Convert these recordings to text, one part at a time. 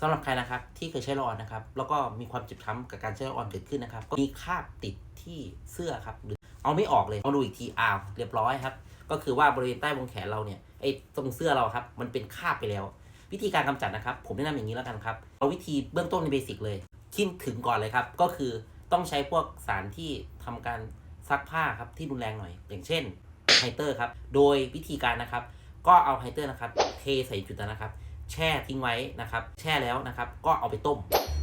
สำหรับใครนะครับที่เคยใช้ลออนนะครับแล้วก็มีความเจ็บช้ำกับการใช้ลออนเกิดขึ้นนะครับก็มีคราบติดที่เสื้อครับหรือเอาไม่ออกเลยเอาดูอีกทีอ้าวเรียบร้อยครับก็คือว่าบริเวณใต้วงแขนเราเนี่ยไอ้ตรงเสื้อเราครับมันเป็นคราบไปแล้ว วิธีการกำจัดนะครับ ผมแนะนำอย่างนี้แล้วกันครับเอาวิธีเบื้องต้นในเบสิกเลยคิดถึงก่อนเลยครับก็คือต้องใช้พวกสารที่ทำการซักผ้าครับที่รุนแรงหน่อย อย่างเช่นไฮเตอร์ครับโดยวิธีการนะครับ ก็เอาไฮเตอร์นะครับเทใส่จุดนะครับ แช่ทิ้งไว้นะครับ แช่แล้วนะครับ ก็เอาไปต้ม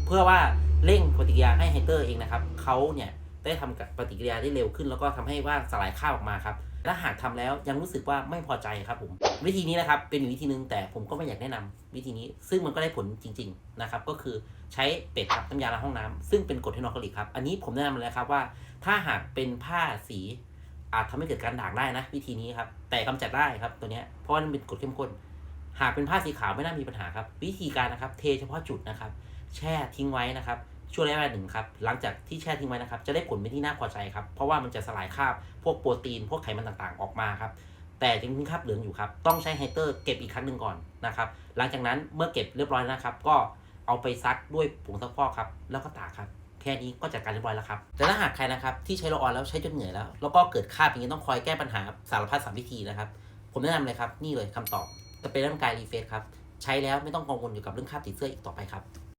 เพื่อว่าเร่งปฏิกิริยาให้ไฮเตอร์เองนะครับเขาเนี่ยได้ทำกับปฏิกิริยาได้เร็วขึ้น แล้วก็ทำให้ว่าสลายข้าวออกมาครับและหากทำแล้วยังรู้สึกว่าไม่พอใจครับผม วิธีนี้นะครับเป็นวิธีหนึ่งแต่ผมก็ไม่อยากแนะนำวิธีนี้ซึ่งมันก็ได้ผลจริง ๆนะครับ ก็คือใช้เป็ดครับน้ำยาล้างห้องน้ำซึ่งเป็นกรดไฮโนอคลิกครับอันนี้ผมแนะนำเลยครับว่า ถ้าหากเป็นผ้าสีอาจทำให้เกิดการด่างได้นะ วิธีนี้ครับแต่กำจัดได้ครับตัวเนี้ยเพราะว่ามันเป็นกรดเข้มข้น หากเป็นผ้าสีขาวไม่น่ามีปัญหาครับ วิธีการนะครับ เทเฉพาะจุดนะครับ แช่ทิ้งไว้นะครับช่วงระยะเวลาหนึ่งครับหลังจากที่แช่ทิ้งไว้นะครับ จะได้ผลเป็นที่น่าพอใจครับเพราะว่ามันจะสลายคราบพวกโปรตีน พวกไขมันต่างๆ ออกมาครับแต่ยังมีคราบเหลืองอยู่ครับต้องใช้ไฮเตอร์เก็บอีกครั้งหนึ่งก่อนนะครับหลังจากนั้นเมื่อเก็บเรียบร้อยนะครับ ก็เอาไปซักด้วยผงซักฟอกครับแล้วก็ตากครับแค่นี้ก็จัดการเรียบร้อยแล้วครับ แต่ถ้าหากใครนะครับที่ใช้ละออนแล้วใช้จนเหนื่อยแล้ว แล้วก็เกิดคราบอย่างนี้ต้องคอยแก้ปัญหาสารพัดสามวิธีนะครับ ผมแนะนำเลยครับ นี่เลยคำตอบ สเปรย์ร่างกายรีเฟสครับ ใช้แล้วไม่ต้องกังวลอยู่กับเรื่องคราบติดเสื้ออีกต่อไปครับ